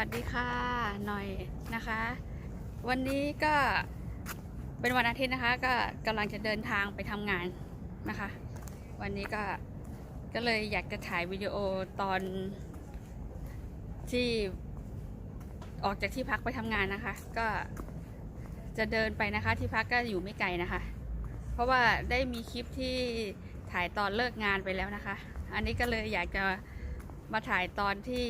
วัสดีค่ะหน่อยนะคะ วันนี้ก็เป็นวันอาทิตย์นะคะ ก็กำลังจะเดินทางไปทำงานนะคะ วันนี้ก็ก็เลยอยากจะถ่ายวิดีโอตอนที่ออกจากที่พักไปทำงานนะคะ ก็จะเดินไปนะคะ ที่พักก็อยู่ไม่ไกลนะคะ เพราะว่าได้มีคลิปที่ถ่ายตอนเลิกงานไปแล้วนะคะ อันนี้ก็เลยอยากจะมาถ่ายตอนที่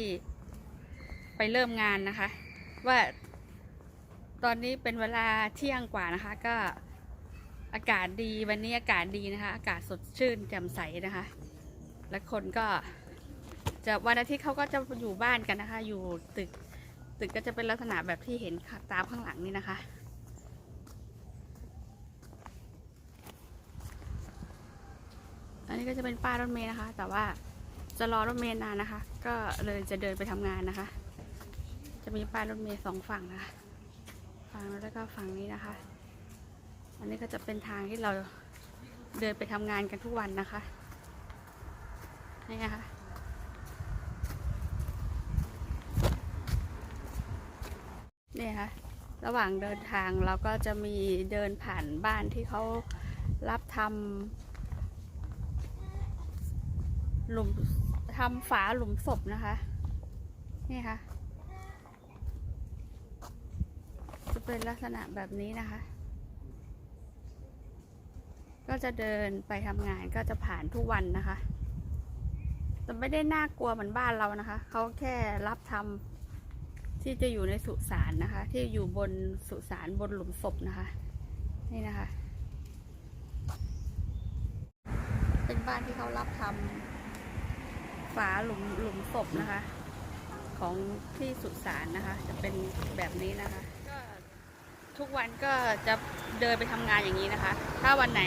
ไปเริ่มงานนะคะ ว่าตอนนี้เป็นเวลาเที่ยงกว่านะคะ ก็อากาศดีวันนี้อากาศดีนะคะ อากาศสดชื่นแจ่มใสนะคะ และคนก็จะวันอาทิตย์เขาก็จะอยู่บ้านกันนะคะ อยู่ตึกตึกก็จะเป็นลักษณะแบบที่เห็นตามข้างหลังนี่นะคะอันนี้ก็จะเป็นป้ายรถเมล์นะคะ แต่ว่าจะรอรถเมล์นานนะคะ ก็เลยจะเดินไปทำงานนะคะ จะมีป้ายรถเมล์สองฝั่งนะคะฝั่งแล้วก็ฝั่งนี้นะคะ อันนี้ก็จะเป็นทางที่เราเดินไปทำงานกันทุกวันนะคะ นี่นะคะนี่ค่ะ ระหว่างเดินทางเราก็จะมีเดินผ่านบ้านที่เขารับทำหลุมทำฝาหลุมศพนะคะ นี่ค่ะ จะ เป็นลักษณะแบบนี้นะคะ ก็จะเดินไปทำงานก็จะผ่านทุกวันนะคะ แต่ไม่ได้น่ากลัวเหมือนบ้านเรานะคะ เขาแค่รับทำที่จะอยู่ในสุสานนะคะ ที่อยู่บนสุสานบนหลุมศพนะคะ นี่นะคะ เป็นบ้านที่เขารับทำฝาหลุมหลุมศพนะคะ ของที่สุสานนะคะ จะเป็นแบบนี้นะคะ ทุกวันก็จะเดินไปทำงานอย่างนี้นะคะ ถ้าวันไหน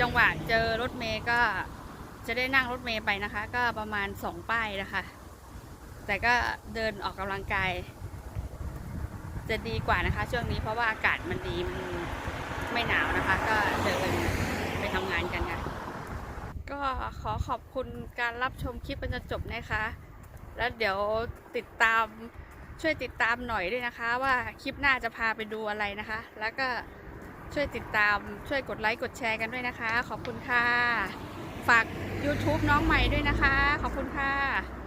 จังหวะเจอรถเมย์ก็จะได้นั่งรถเมย์ไปนะคะ ก็ประมาณสองป้ายนะคะ แต่ก็เดินออกกำลังกาย จะดีกว่านะคะ ช่วงนี้เพราะว่าอากาศมันดีมันไม่หนาวนะคะ ก็เดินไปทำงานกันค่ะ ก็ขอขอบคุณการรับชมคลิปกันจนจบนะคะ แล้วเดี๋ยวติดตาม ช่วยติดตามหน่อยด้วยนะคะ ว่าคลิปหน้าจะพาไปดูอะไรนะคะ แล้วก็ช่วยติดตามช่วยกดไลค์กดแชร์กันด้วยนะคะ ขอบคุณค่ะ ฝาก YouTube น้องใหม่ด้วยนะคะ ขอบคุณค่ะ